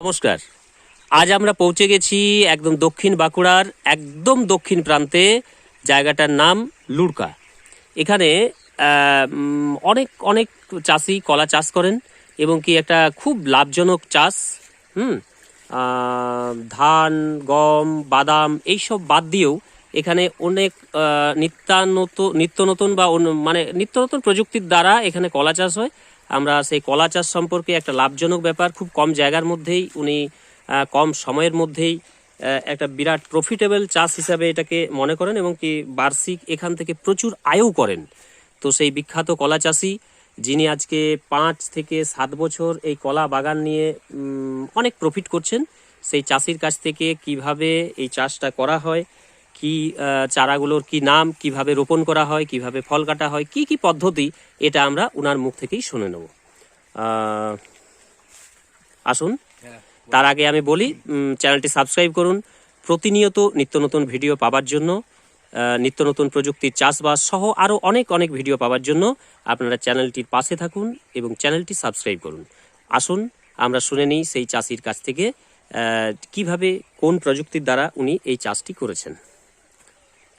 নমস্কার। আজ আমরা পৌঁছে গেছি একদম দক্ষিণ বাঁকুড়ার একদম দক্ষিণ প্রান্তে, জায়গাটার নাম লুড়কা। এখানে অনেক অনেক চাষি কলা চাষ করেন এবং কি একটা খুব লাভজনক চাষ, হুম? ধান, গম, বাদাম এইসব বাদ দিয়েও এখানে অনেক নিত্যানত, নিত্য নতুন বা মানে নিত্য নতুন প্রযুক্তির দ্বারা এখানে কলা চাষ হয়। আমরা সেই কলা চাষ সম্পর্কে একটা লাভজনক ব্যাপার, খুব কম জায়গার মধ্যেই, উনি কম সময়ের মধ্যেই একটা বিরাট প্রফিটেবল চাষ হিসাবে এটাকে মনে করেন এবং কি বার্ষিক এখান থেকে প্রচুর আয়ও করেন। তো সেই বিখ্যাত কলা চাষি, যিনি আজকে পাঁচ থেকে সাত বছর এই কলা বাগান নিয়ে অনেক প্রফিট করছেন, সেই চাষির কাছ থেকে কীভাবে এই চাষটা করা হয় কি চারাগুলোর কি নাম কীভাবে রোপণ করা হয় কীভাবে ফল কাটা হয় কি কি পদ্ধতি এটা আমরা উনার মুখ থেকেই শুনে নেব। আসুন। তার আগে আমি বলি চ্যানেলটি সাবস্ক্রাইব করুন। প্রতিনিয়ত নিত্য নতুন ভিডিও পাওয়ার জন্য নিত্য নতুন প্রযুক্তির চাষবাস সহ আরও অনেক অনেক ভিডিও পাওয়ার জন্য আপনারা চ্যানেলটির পাশে থাকুন এবং চ্যানেলটি সাবস্ক্রাইব করুন। আসুন আমরা শুনে নিই সেই চাষির কাছ থেকে কীভাবে কোন প্রযুক্তির দ্বারা উনি এই চাষটি করেছেন।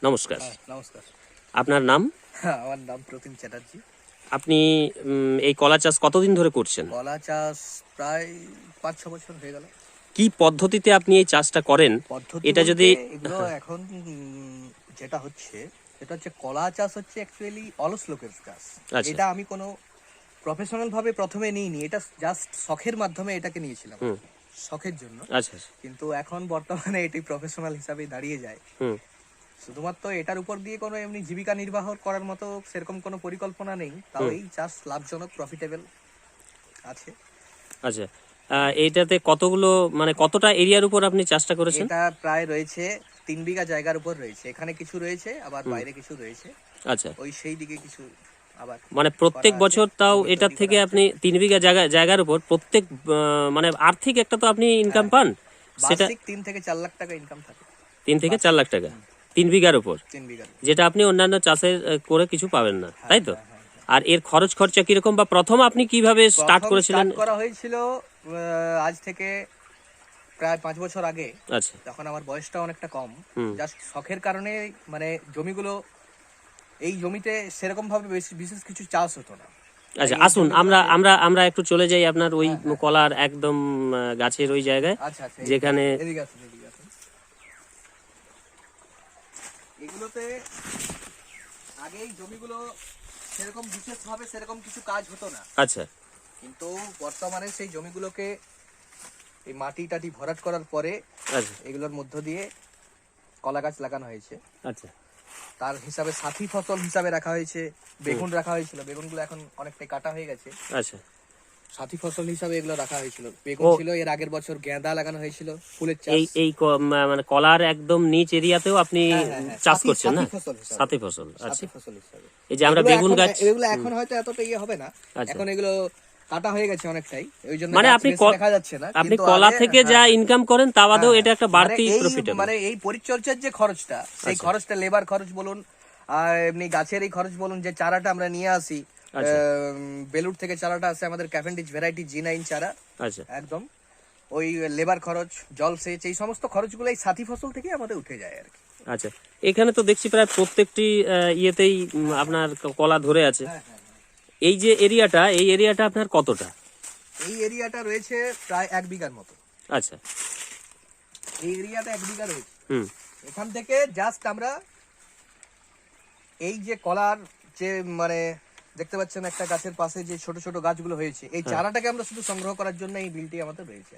নমস্কার। নমস্কার। আপনার নাম? আমার নাম প্রতিম চ্যাটার্জি। আপনি এই কলা চাষ কতদিন ধরে করছেন? কলা চাষ প্রায় পাঁচ ছ বছর হয়ে গেল। কি পদ্ধতিতে আপনি এই চাষটা করেন? এটা যদি এখন যেটা হচ্ছে সেটা হচ্ছে কলা চাষ হচ্ছে অ্যাকচুয়ালি অলস লোকের চাষ। আচ্ছা। এটা আমি কোনো প্রফেশনাল ভাবে প্রথমে নিইনি এটা জাস্ট শখের মাধ্যমে এটাকে নিয়েছিলাম। শখের জন্য। আচ্ছা। কিন্তু এখন বর্তমানে এটি প্রফেশনাল হিসাবে দাঁড়িয়ে যায়। শুধুমাত্র এটার উপর দিয়ে কোনো এমনি জীবিকা নির্বাহ করার মতো সেরকম কোনো পরিকল্পনা নেই তাও এই চাষ লাভজনক প্রফিটেবল আছে। আচ্ছা এইটাতে কতগুলো মানে কতটা এরিয়ার উপর আপনি চাষটা করেছেন? এটা প্রায় রয়েছে তিন বিঘা জায়গার উপর রয়েছে। এখানে কিছু রয়েছে আবার বাইরে কিছু রয়েছে। আচ্ছা। ওই সেই দিকে কিছু আবার মানে প্রত্যেক বছর তাও এটার থেকে আপনি তিন বিঘা জায়গা জায়গার উপর প্রত্যেক মানে আর্থিক একটা তো আপনি ইনকাম পান। সেটা তিন থেকে চার লাখ টাকা ইনকাম থাকে। তিন থেকে চার লাখ টাকা। তিন বিঘার উপর? যেটা আপনি অন্যান্য চাষের করে কিছু পাবেন না তাই তো? আর এর খরচ খরচা কীরকম বা প্রথম আপনি কীভাবে স্টার্ট করেছিলেন? করা হয়েছিল আজ থেকে প্রায় পাঁচ বছর আগে। আচ্ছা। তখন আমার বয়সটা অনেকটা কম। জাস্ট শখের কারণে মানে জমিগুলো এই জমিতে সেরকম ভাবে বেশি- বিশেষ কিছু চাষ হতো না। আচ্ছা আসুন আমরা আমরা আমরা একটু চলে যাই আপনার ওই কলার একদম গাছের ওই জায়গায় আচ্ছা আচ্ছা যেখানে এদিকে আসুন এদিকে আসুন এগুলোতে আগে এই জমিগুলো সেরকম বিশেষভাবে সেরকম কিছু কাজ হতো না। আচ্ছা। কিন্তু বর্তমানে সেই জমিগুলোকে এই মাটি টাটি ভরাট করার পরে আচ্ছা। এগুলোর মধ্য দিয়ে কলা গাছ লাগানো হয়েছে। আচ্ছা। তার হিসাবে সাথী ফসল হিসাবে রাখা হয়েছে বেগুন রাখা হয়েছিল বেগুনগুলো এখন অনেকটাই কাটা হয়ে গেছে। আচ্ছা। সাথী ফসল হিসাবে এগুলো রাখা হয়েছিল। বেগুন ছিল এর আগের বছর গেঁদা লাগানো হয়েছিল ফুলের চাষ। এই এই মানে কলার একদম নিচ এরিয়াতেও আপনি হ্যাঁ, হ্যাঁ, হ্যাঁ। চাষ করছেন না? সাথী ফসল আচ্ছা সাথী ফসল হিসাবে। এই যে আমরা বেগুন গাছ এগুলো এখন হয়তো এতটা ইয়ে হবে না। আচ্ছা। এখন এগুলো কাটা হয়ে গেছে অনেকটাই ওই জন্য মানে আপনি দেখা যাচ্ছে না। আপনি কলা থেকে যা ইনকাম করেন তা বাদেও এটা একটা বাড়তি মানে এই- মানে এই পরিচর্যার যে খরচটা সেই আচ্ছা। খরচটা লেবার খরচ বলুন আর এমনি গাছের এই খরচ বলুন যে চারাটা আমরা নিয়ে আসি বেলুর থেকে চারাটা আসে আমাদের ক্যাফেন্ডিজ ভ্যারাইটি জি নাইন চারা। আচ্ছা। একদম। ওই লেবার খরচ জল সেচ এই সমস্ত খরচগুলো এই সাথী ফসল থেকে আমাদের উঠে যায় আর কি। আচ্ছা। এখানে তো দেখছি প্রায় প্রত্যেকটি ইয়েতেই আপনার কলা ধরে আছে। হ্যাঁ হ্যাঁ এই যে এরিয়াটা এই এরিয়াটা আপনার কতটা? এই এরিয়াটা রয়েছে প্রায় এক বিঘার মতো। আচ্ছা। এই এরিয়াটা এক বিঘা রয়েছে। হুম। এখান থেকে জাস্ট আমরা এই যে কলার যে মানে দেখতে পাচ্ছেন একটা গাছের পাশে যে ছোট ছোট গাছগুলো হয়েছে। এই চারাটাকে আমরা শুধু সংগ্রহ করার জন্য এই বিলটি আমাদের রয়েছে।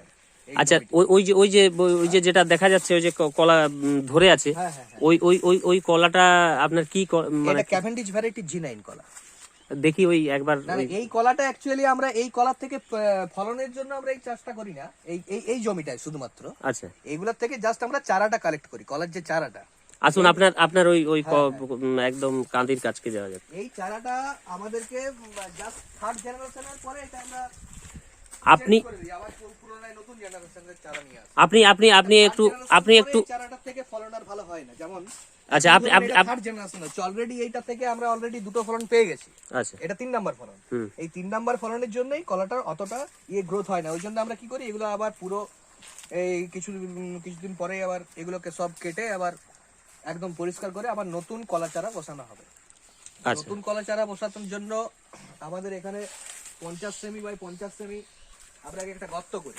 আচ্ছা ওই যে ওই যে ওই যে যেটা দেখা যাচ্ছে ওই যে কলা ধরে আছে হ্যাঁ হ্যাঁ হ্যাঁ। ওই ওই ওই ওই কলাটা আপনার কি মানে ক্যাভেন্ডিজ ভ্যারাইটি জি নাইন কলা। দেখি ওই একবার এই কলাটা অ্যাকচুয়ালি আমরা এই কলার থেকে ফলনের জন্য আমরা এই চাষটা করি না। এই এই এই জমিটায় শুধুমাত্র। আচ্ছা। এইগুলোর থেকে জাস্ট আমরা চারাটা কালেক্ট করি কলার যে চারাটা। আসুন আপনার আপনার ওই ওই হ্যাঁ, উম, একদম কান্দির কাছকে যাওয়া যাক। এই চারাটা আমাদেরকে জাস্ট থার্ড জেনারেশনের পরে এটা আমরা আপনি আপনি আপনি আপনি একটু আপনি একটু চারাটার থেকে ফলন আর ভালো হয় না। যেমন আচ্ছা আপনি আপনি থার্ড জেনারেশন হচ্ছে। অলরেডি এইটা থেকে আমরা অলরেডি দুটো ফলন পেয়ে গেছি। আচ্ছা। এটা তিন নাম্বার ফলন। এই তিন নাম্বার ফলনের জন্যই কলাটার অতটা ইয়ে গ্রোথ হয় না। ওই জন্য আমরা কি করি? এগুলো আবার পুরো এই কিছু কিছুদিন পরে আবার এগুলোকে সব কেটে আবার একদম পরিষ্কার করে আবার নতুন কলা চারা বসানো হবে। আচ্ছা। নতুন কলা চারা বসানোর জন্য আমাদের এখানে পঞ্চাশ সেমি বাই পঞ্চাশ সেমি আমরা একটা গর্ত করি।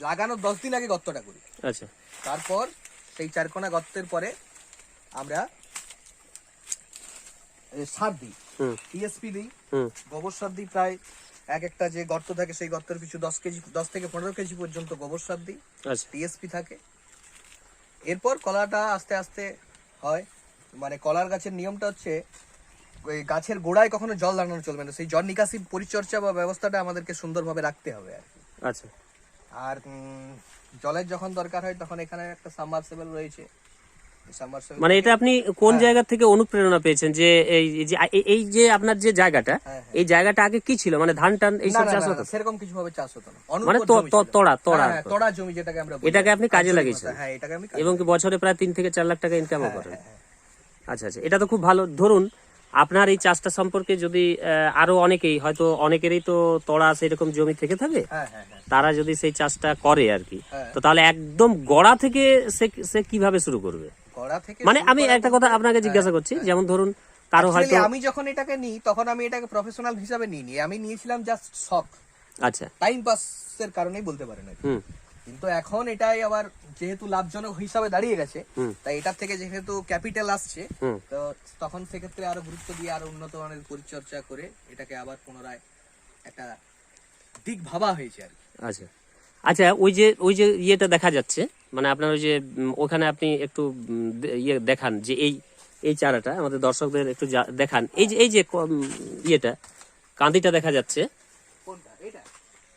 লাগানোর দশ দিন আগে গর্তটা করি। আচ্ছা। তারপর সেই চারকোনা গর্তের পরে আমরা সার দিই। টিএসপি দিই। গোবর সার দিই প্রায় এক একটা যে গর্ত থাকে সেই গর্তের পিছু দশ কেজি দশ থেকে পনেরো কেজি পর্যন্ত গোবর সার দিই। আচ্ছা। টিএসপি থাকে। এরপর কলাটা আস্তে আস্তে হয়। মানে কলার গাছের নিয়মটা হচ্ছে ওই গাছের গোড়ায় কখনো জল দাঁড়ানো চলবে না। সেই জল নিকাশি পরিচর্যা বা ব্যবস্থাটা আমাদেরকে সুন্দরভাবে রাখতে হবে আর কি। আচ্ছা। আর জলের যখন দরকার হয় তখন এখানে একটা সাবমার্সেবল রয়েছে। মানে এটা আপনি কোন জায়গা থেকে অনুপ্রেরণা পেয়েছেন যে এই এই যে এই- এই যে আপনার যে জায়গাটা হ্যাঁ, এই জায়গাটা আগে কি ছিল? মানে ধান টান এইসব চাষ হতো? সেরকম কিছু ভাবে চাষ হতো না। মানে। তড়া, তড়া। হ্যাঁ, হ্যাঁ, তড়া জমি যেটাকে আমরা এটাকে আপনি কাজে লাগিয়েছেন? হ্যাঁ এটাকে আমি এবং কি বছরে প্রায় তিন থেকে চার লাখ টাকা ইনকাম করেন। হ্যাঁ, হ্যাঁ। আচ্ছা আচ্ছা এটা তো খুব ভালো। ধরুন আপনার এই চাষটা সম্পর্কে যদি আরও অনেকেই হয়তো অনেকেরই তো তড়া সেরকম জমি থেকে থাকে হ্যাঁ হ্যাঁ হ্যাঁ। তারা যদি সেই চাষটা করে আর কি হ্যাঁ। তো তাহলে একদম গড়া থেকে সে কীভাবে শুরু করবে? মানে আমি একটা কথা আপনাকে জিজ্ঞাসা করছি যেমন ধরুন কারও হয়তো আমি যখন এটাকে নিই তখন আমি এটাকে প্রফেশনাল হিসাবে নিইনি। আমি নিয়েছিলাম জাস্ট শখ আচ্ছা। টাইম পাসের কারণেই বলতে পারেন আর। কিন্তু এখন এটাই আবার যেহেতু লাভজনক হিসাবে দাঁড়িয়ে গেছে তাই এটার থেকে যেহেতু ক্যাপিটাল আসছে তো তখন সেক্ষেত্রে আরও গুরুত্ব দিয়ে আরও উন্নত মানের পরিচর্যা করে এটাকে আবার পুনরায় একটা দিক ভাবা হয়েছে আর আচ্ছা। আচ্ছা ওই যে ওই যে ইয়েটা দেখা যাচ্ছে মানে আপনার ওই যে ওখানে আপনি একটু ইয়ে দেখান যে এই এই চারাটা আমাদের দর্শকদের একটু দেখান। এই যে এই যে ইয়েটা কান্দিটা দেখা যাচ্ছে। এটা?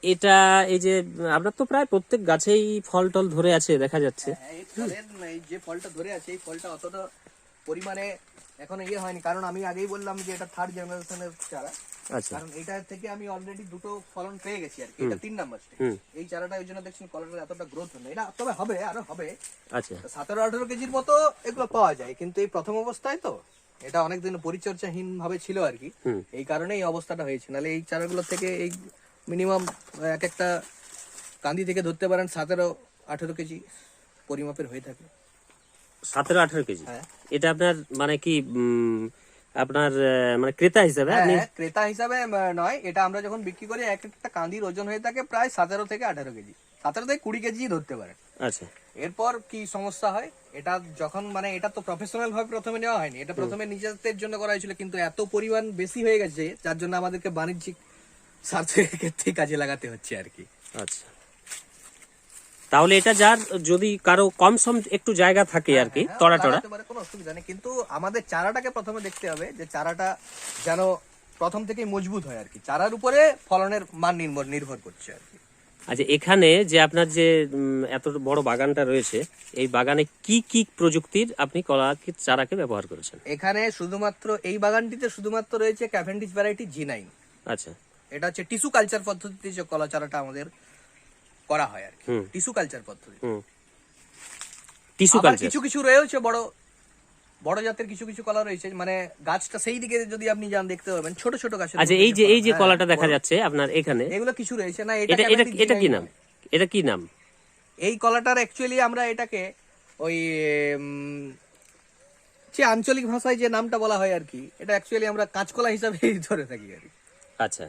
এটা এই যে আপনার তো প্রায় প্রত্যেক গাছেই ফল টল ধরে আছে দেখা যাচ্ছে। হ্যাঁ, এই যে ফলটা ধরে আছে এই ফলটা অতটা পরিমাণে এখন ইয়ে হয়নি। কারণ আমি আগেই বললাম যে এটা থার্ড জেনারেশনের চারা। কারণ এটা থেকে আমি অলরেডি দুটো ফলন পেয়ে গেছি আর কি এটা তিন নাম্বার। এই চারাটা ওই জন্য দেখছেন কলাটার এতটা গ্রোথ না এটা তবে হবে আরও হবে। আচ্ছা। সতেরো আঠেরো কেজির মতো এগুলো পাওয়া যায় কিন্তু এই প্রথম অবস্থায় তো এটা অনেকদিন পরিচর্যাহীন ভাবে ছিল আর কি। এই কারণে এই অবস্থাটা হয়েছে। নাহলে এই চারাগুলো থেকে এই মিনিমাম এক একটা কান্দি থেকে ধরতে পারেন সতেরো আঠেরো কেজি পরিমাপের হয়ে থাকে। সতেরো আঠারো কেজি? হ্যাঁ। এটা আপনার মানে কি আপনার মানে ক্রেতা হিসাবে আপনি হ্যাঁ ক্রেতা হিসাবে নয়। এটা আমরা যখন বিক্রি করি এক একটা কান্দির ওজন হয়ে থাকে প্রায় সতেরো থেকে আঠারো কেজি। সতেরো থেকে কুড়ি কেজি ধরতে পারেন। আচ্ছা। এরপর কি সমস্যা হয়? এটা যখন মানে এটা তো প্রফেশনাল ভাবে প্রথমে নেওয়া হয়নি। এটা প্রথমে নিজেদের জন্য করা হয়েছিল কিন্তু এত পরিমাণ বেশি হয়ে গেছে যার জন্য আমাদেরকে বাণিজ্যিক স্বার্থের ক্ষেত্রে কাজে লাগাতে হচ্ছে আর কি। আচ্ছা। তাহলে এটা যার যদি কারও কম সম একটু জায়গা থাকে আর কি হ্যাঁ, টড়া। পারে, কোনো অসুবিধা নেই। কিন্তু আমাদের চারাটাকে প্রথমে দেখতে হবে যে চারাটা যেন প্রথম থেকেই মজবুত হয় আর কি। চারার উপরে ফলনের মান নির্ভর নির্ভর করছে আর কি। আচ্ছা এখানে যে আপনার যে এত বড় বাগানটা রয়েছে এই বাগানে কি কি প্রযুক্তির আপনি কলা চারাকে ব্যবহার করেছেন? এখানে শুধুমাত্র এই বাগানটিতে শুধুমাত্র রয়েছে ক্যাভেন্ডিস ভ্যারাইটি জি নাইন আচ্ছা। এটা হচ্ছে টিস্যু কালচার পদ্ধতিতে যে কলা চারাটা আমাদের করা হয় আর কি। টিস্যু কালচার পদ্ধতি। Tissue culture. কিছু কিছু রয়েছে বড় বড় জাতের কিছু কিছু কলা রয়েছে মানে গাছটা সেই দিকে যদি আপনি যান দেখতে পাবেন ছোট ছোট গাছ আচ্ছা এই যে এই যে কলাটা দেখা যাচ্ছে আপনার এখানে এগুলো কিছু রয়েছে না এটা এটা এটা কি নাম? এটা কি নাম? এই কলাটার অ্যাকচুয়ালি আমরা এটাকে ওই যে আঞ্চলিক ভাষায় যে নামটা বলা হয় আর কি এটা অ্যাকচুয়ালি আমরা কাঁচকলা হিসাবে ধরে থাকি আর কি। আচ্ছা।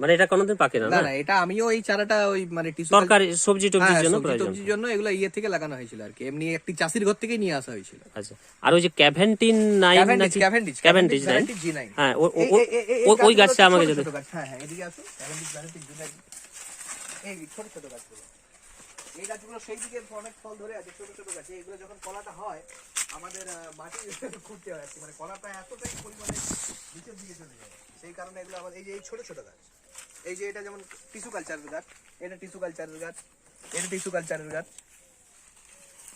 মানে এটা কোনোদিন পাকে না না এটা আমিও এই চারাটা ওই মানে টিস্যু তরকারি সবজি টবজির হ্যাঁ, জন্য সবজি প্রয়োজন। টবজির জন্য এগুলো ইয়ে থেকে লাগানো হয়েছিল আর কি। এমনি একটি চাষির ঘর থেকে নিয়ে আসা হয়েছিল। আচ্ছা আর ওই যে ক্যাভেন্টিন নাইন ক্যাভেন্ডিশ নাকি? Cavendish Cavendish nine variety G nine হ্যাঁ ও- ও- এই- ও- এই- এই- এই ও- ওই গাছটা আমাকে গাছ। হ্যাঁ হ্যাঁ এদিকে আসো। ক্যাভেন্ডিশ ভ্যারাইটি জি নাইন এই ছোট ছোট গাছগুলো। এই গাছগুলো সেই দিকে অনেক ফল ধরে আছে ছোট ছোট গাছ। এগুলো যখন কলাটা হয় আমাদের মাটি খুঁড়তে হয়। মানে কলাটা এতটাই পরিমাণে নিচের দিকে চলে যায়। সেই কারণে এগুলো আমাদের এই যে এই ছোট ছোট গাছ। এই যে এটা যেমন টিস্যু কালচারের গাছ এটা টিস্যু কালচারের গাছ এটা টিস্যু কালচারের গাছ।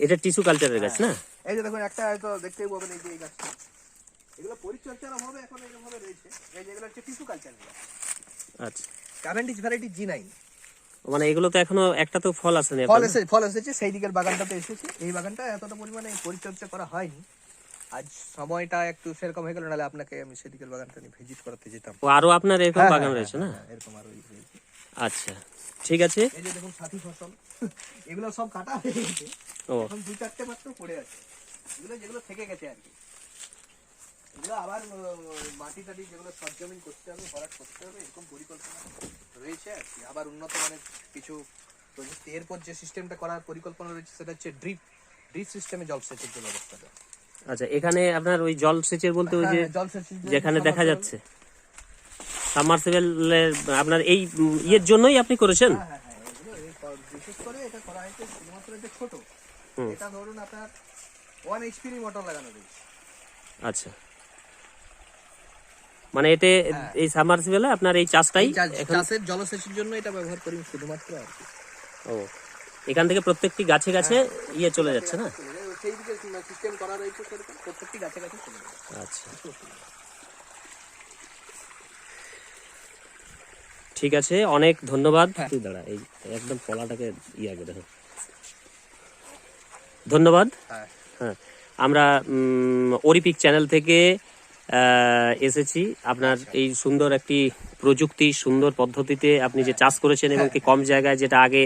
এটা টিস্যু কালচারের গাছ না? এই যে দেখুন একটা হয়তো দেখতেই পাবেন এই যে এই গাছটা। এগুলো পরিচর্যার অভাবে এখন এরকমভাবে রয়েছে এই যেগুলো হচ্ছে টিস্যু কালচার আচ্ছা। ক্যাভেন্ডিস ভ্যারাইটি জি নাইন মানে এগুলো তো এখনও একটা তো ফল আসেনি ফল আপনাদের? এসে ফল এসেছে সেই দিকের বাগানটাতে এসেছে। এই বাগানটা এতটা পরিমাণে পরিচর্যা করা হয়নি। আজ সময়টা একটু সেরকম হয়ে গেল নাহলে আপনাকে আমি সেদিকের বাগানটা নিয়ে ভিজিট করাতে যেতাম। ও আরও আপনার এরকম হ্যাঁ, বাগান হ্যাঁ, রয়েছে না? হ্যাঁ, এরকম আরও আচ্ছা ঠিক আছে। এই যে দেখুন সাথী ফসল এগুলো সব কাটা হয়ে গেছে। ও। এখন দু চারটে মাত্র পড়ে আছে। এগুলো যেগুলো থেকে গেছে আর কি। এগুলো আবার মাটি টাটি যেগুলো সরজমিন করতে হবে ভরাট করতে হবে এরকম পরিকল্পনা রয়েছে আর কি। আবার উন্নত মানের কিছু প্রযুক্তি। এরপর যে সিস্টেমটা করার পরিকল্পনা রয়েছে সেটা হচ্ছে ড্রিপ ড্রিপ সিস্টেমে জলসেচের যে ব্যবস্থাটা আচ্ছা এখানে আপনার ওই জল সেচের বলতে ওই যে হ্যাঁ, জলসেচের যে যেখানে দেখা যাচ্ছে। সাবমার্সিবলের আপনার এই ইয়ের জন্যই আপনি করেছেন? হ্যাঁ, হ্যাঁ, হ্যাঁ, এগুলো এই ক- বিশেষ করে এটা করা হয়েছে শুধুমাত্র এটা ছোট। এটা ধরুন আপনার ওয়ান এইচপি মোটর লাগানো রয়েছে। আচ্ছা। মানে এতে এই সাবমার্সিবলে আপনার এই চাষটাই চাষের জলসেচের জন্য এটা ব্যবহার করি শুধুমাত্র আর ও। এখান থেকে প্রত্যেকটি গাছে গাছে ইয়ে চলে যাচ্ছে না? সেই দিকে সিস্টেম করা রয়েছে সেরকম? প্রত্যেকটি গাছে গাছে চলে যাবে। আচ্ছা। ঠিক আছে অনেক ধন্যবাদ। তুই দাঁড়া এই একদম কলাটাকে ইয়া করে হ্যাঁ। ধন্যবাদ। হ্যাঁ। হ্যাঁ আমরা উম, অরিপিক চ্যানেল থেকে এসেছি। আপনার এই সুন্দর একটি প্রযুক্তি সুন্দর পদ্ধতিতে আপনি যে চাষ করেছেন এবং কি কম জায়গায় যেটা আগে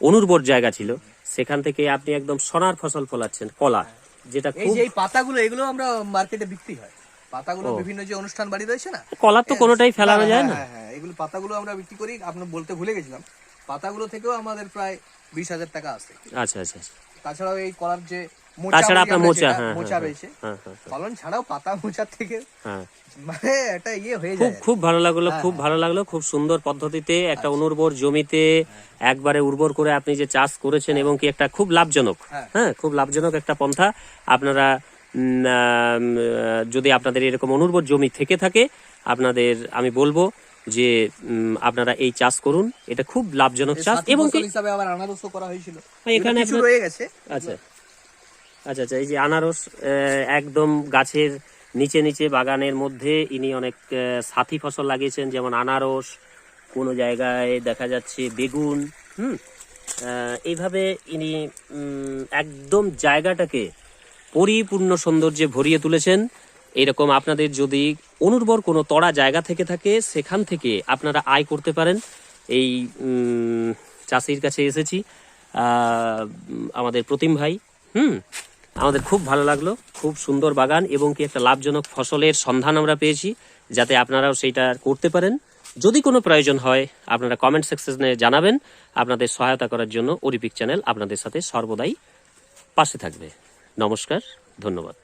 অনুর্বর জায়গা ছিল সেখান থেকে আপনি একদম সোনার ফসল ফলাচ্ছেন কলা যেটা এই খুব যে এই পাতাগুলো এগুলো আমরা মার্কেটে বিক্রি হয়। পাতাগুলো বিভিন্ন যে অনুষ্ঠান বাড়ি রয়েছে না কলা তো কোনোটাই ফেলানো হ্যাঁ, যায় না। হ্যাঁ, হ্যাঁ, এগুলো পাতাগুলো আমরা বিক্রি করি আপনি বলতে ভুলে গেছিলাম। পাতাগুলো থেকেও আমাদের প্রায় বিশ হাজার টাকা আসে। আচ্ছা আচ্ছা আচ্ছা। তাছাড়াও এই কলার যে তাছাড়া আপনার মোচা হ্যাঁ মোচা হ্যাঁ, রয়েছে হ্যাঁ হ্যাঁ ফলন ছাড়াও পাতা মোচার থেকে হ্যাঁ। মানে একটা ইয়ে হয়ে যায়। খুব ভালো লাগল হ্যাঁ, খুব ভালো লাগল খুব সুন্দর পদ্ধতিতে একটা অনুর্বর জমিতে একবারে উর্বর করে আপনি যে চাষ করেছেন এবং কি একটা খুব লাভজনক হ্যাঁ। হ্যাঁ খুব লাভজনক একটা পন্থা। আপনারা যদি আপনাদের এরকম অনুর্বর জমি থেকে থাকে আপনাদের আমি বলব যে আপনারা এই চাষ করুন। এটা খুব লাভজনক চাষ এবং হিসাবে আবার আনারসও করা হয়েছিল। হ্যাঁ, এখানে রয়ে গেছে। আচ্ছা। আচ্ছা আচ্ছা এই যে আনারস একদম গাছের নিচে নিচে বাগানের মধ্যে ইনি অনেক সাথী ফসল লাগিয়েছেন, যেমন আনারস, কোনো জায়গায় দেখা যাচ্ছে বেগুন, হুম? এইভাবে ইনি একদম জায়গাটাকে পরিপূর্ণ সৌন্দর্যে ভরিয়ে তুলেছেন। এরকম আপনাদের যদি অনুর্বর কোনো তড়া জায়গা থেকে থাকে, সেখান থেকে আপনারা আয় করতে পারেন। এই চাষির কাছে এসেছি। আমাদের প্রতিম ভাই, হুম? আমাদের খুব ভালো লাগল, খুব সুন্দর বাগান এবং কি একটা লাভজনক ফসলের সন্ধান আমরা পেয়েছি, যাতে আপনারাও সেইটা করতে পারেন। যদি কোনো প্রয়োজন হয়, আপনারা কমেন্ট সেকশনে জানাবেন। আপনাদের সহায়তা করার জন্য ওরিপিক চ্যানেল আপনাদের সাথে সর্বদাই পাশে থাকবে। নমস্কার, ধন্যবাদ।